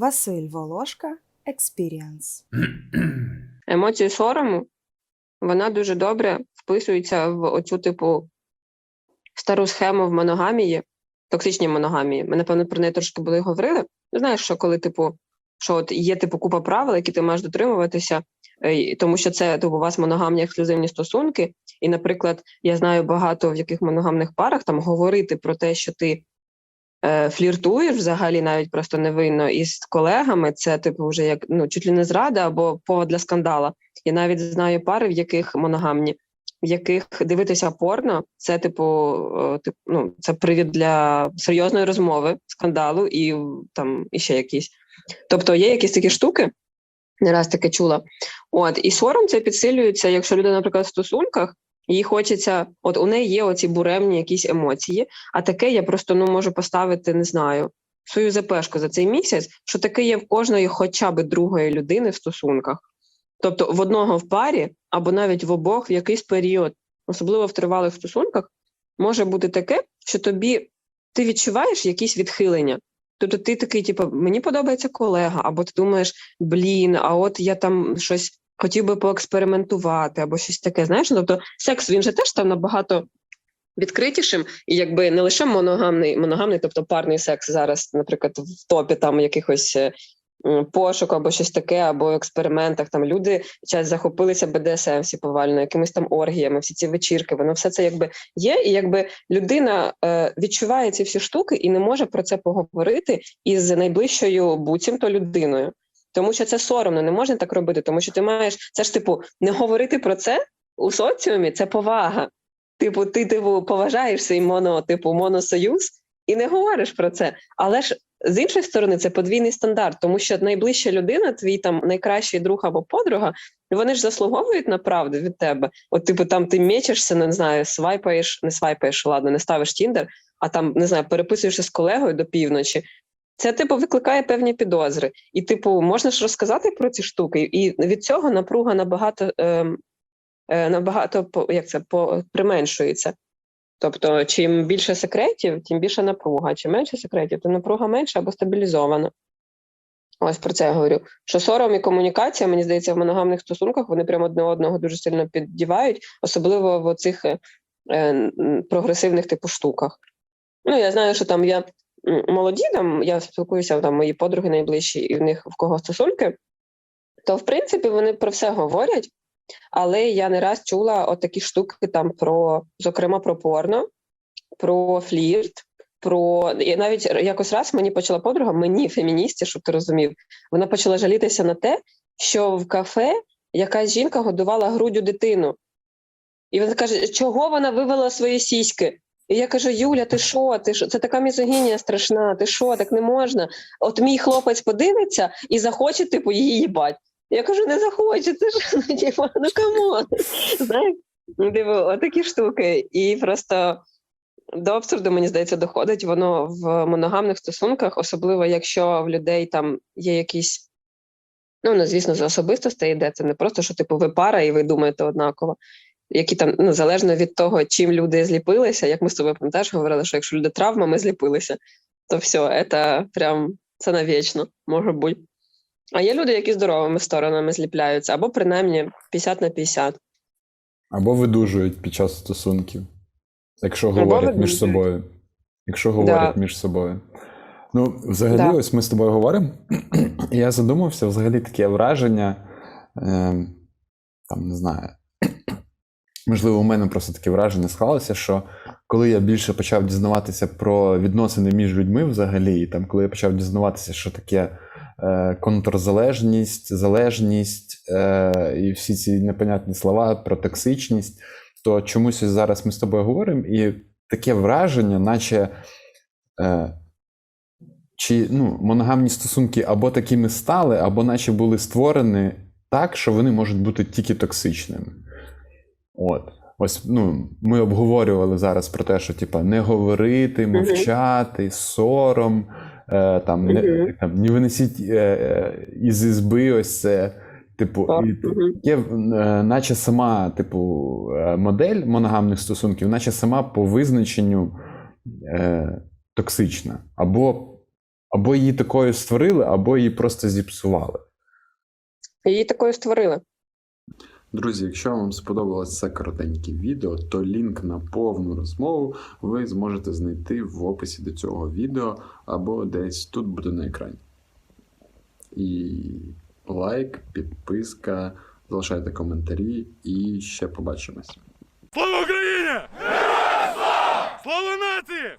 Василь Волошка Experience. Емоцію сорому вона дуже добре вписується в оцю типу стару схему в моногамії, токсичній моногамії. Ми, напевно, про неї трошки були говорили. Ну, Знаєш, що коли, типу, що от є типу купа правил, які ти маєш дотримуватися, е, тому що це типу, у вас моногамні ексклюзивні стосунки. І, наприклад, я знаю багато в яких моногамних парах там говорити про те, що ти фліртуєш взагалі навіть просто невинно із колегами. Це типу вже як ну чуть ли не зрада або повод для скандала. Я навіть знаю пари, в яких моногамні, в яких дивитися порно, це типу, е, тип, ну, це привід для серйозної розмови, скандалу і там і ще якісь. Тобто є якісь такі штуки, не раз таке чула. От і сором це підсилюється, якщо людина, наприклад, в стосунках. Їй хочеться, от у неї є оці буремні якісь емоції, а таке я просто ну можу поставити, не знаю, свою запешку за цей місяць, що таке є в кожної хоча б другої людини в стосунках. Тобто в одного в парі або навіть в обох в якийсь період, особливо в тривалих стосунках, може бути таке, що тобі ти відчуваєш якісь відхилення. Тобто ти такий, типу, мені подобається колега, або ти думаєш, блін, а от я там щось хотів би поекспериментувати, або щось таке. Знаєш, Ну, тобто секс він же теж став набагато відкритішим, і якби не лише моногамний, моногамний, тобто парний секс зараз, наприклад, в топі там якихось е, м, пошуку або щось таке, або експериментах. Там люди час захопилися БДСМ всі повально, якимись там оргіями, всі ці вечірки. Воно все це якби є, і якби людина е, відчуває ці всі штуки і не може про це поговорити із найближчою буцімто людиною. Тому що це соромно, не можна так робити, тому що ти маєш це ж типу не говорити про це у соціумі це повага. Типу, ти типу поважаєш свій моно, типу моносоюз і не говориш про це. Але ж з іншої сторони, це подвійний стандарт, тому що найближча людина, твій там найкращий друг або подруга, вони ж заслуговують на правду від тебе. От, типу, там ти мечешся, не знаю, свайпаєш, не свайпаєш, ладно, не ставиш тіндер, а там не знаю, переписуєшся з колегою до півночі. Це типу викликає певні підозри, і типу можна ж розказати про ці штуки, і від цього напруга набагато ем, е, набагато як це по применшується. Тобто, чим більше секретів, тим більше напруга. Чим менше секретів, то напруга менша або стабілізована. Ось про це я говорю. Що сором і комунікація, мені здається, в моногамних стосунках вони прямо одне одного дуже сильно піддівають, особливо в цих прогресивних типу штуках. Ну, я знаю, що там я молоді, там я спілкуюся, там мої подруги найближчі, і в них в кого стосунки, то в принципі вони про все говорять. Але я не раз чула от такі штуки там про, зокрема, про порно, про флірт, про і навіть якось раз мені почала подруга, мені феміністі, щоб ти розумів, вона почала жалітися на те, що в кафе якась жінка годувала груддю дитину. І вона каже, чого вона вивела свої сіськи? І я кажу: Юля, ти що? Ти що? Це така мізогінія страшна, ти що, так не можна. От мій хлопець подивиться і захоче, типу, її їбать. Я кажу, не захоче, це ж ну, типу, ну камон. Знаєш, Ну, типу, отакі штуки. І просто до абсурду, мені здається, доходить воно в моногамних стосунках, особливо якщо в людей там є якісь, ну, ну звісно, з особистостей йде. Це не просто, що типу ви пара і ви думаєте однаково. Які там ну залежно від того, чим люди зліпилися, як ми з тобою пам'ятаєш, говорили, що якщо люди травмами зліпилися, то все, це прям це навічно, може бути. А є люди, які здоровими сторонами зліпляються, або принаймні 50 на 50. Або видужують під час стосунків, якщо Або говорять між собою. Якщо говорять Да. між собою. Ну, взагалі, Да. ось ми з тобою говоримо, і я задумався, взагалі таке враження, е, там, не знаю. Можливо, у мене просто таке враження склалося, що коли я більше почав дізнаватися про відносини між людьми взагалі, і там, коли я почав дізнаватися, що таке е, контрзалежність, залежність е, і всі ці непонятні слова про токсичність, то чомусь зараз ми з тобою говоримо, і таке враження, наче е, чи ну, моногамні стосунки або такими стали, або наче були створені так, що вони можуть бути тільки токсичними. От. Ось ну, ми обговорювали зараз про те, що типа не говорити, мовчати, сором, е, там, не, там, не винесіть е, е, із ізби ось це. Типу, і, є, е, наче сама, типу, е, модель моногамних стосунків, наче сама по визначенню е, токсична. Або або її такою створили, або її просто зіпсували. Її такою створили. Друзі, якщо вам сподобалось це коротеньке відео, то лінк на повну розмову ви зможете знайти в описі до цього відео або десь тут буде на екрані. І лайк, підписка, залишайте коментарі і ще побачимось. Слава Україні! Слава нації!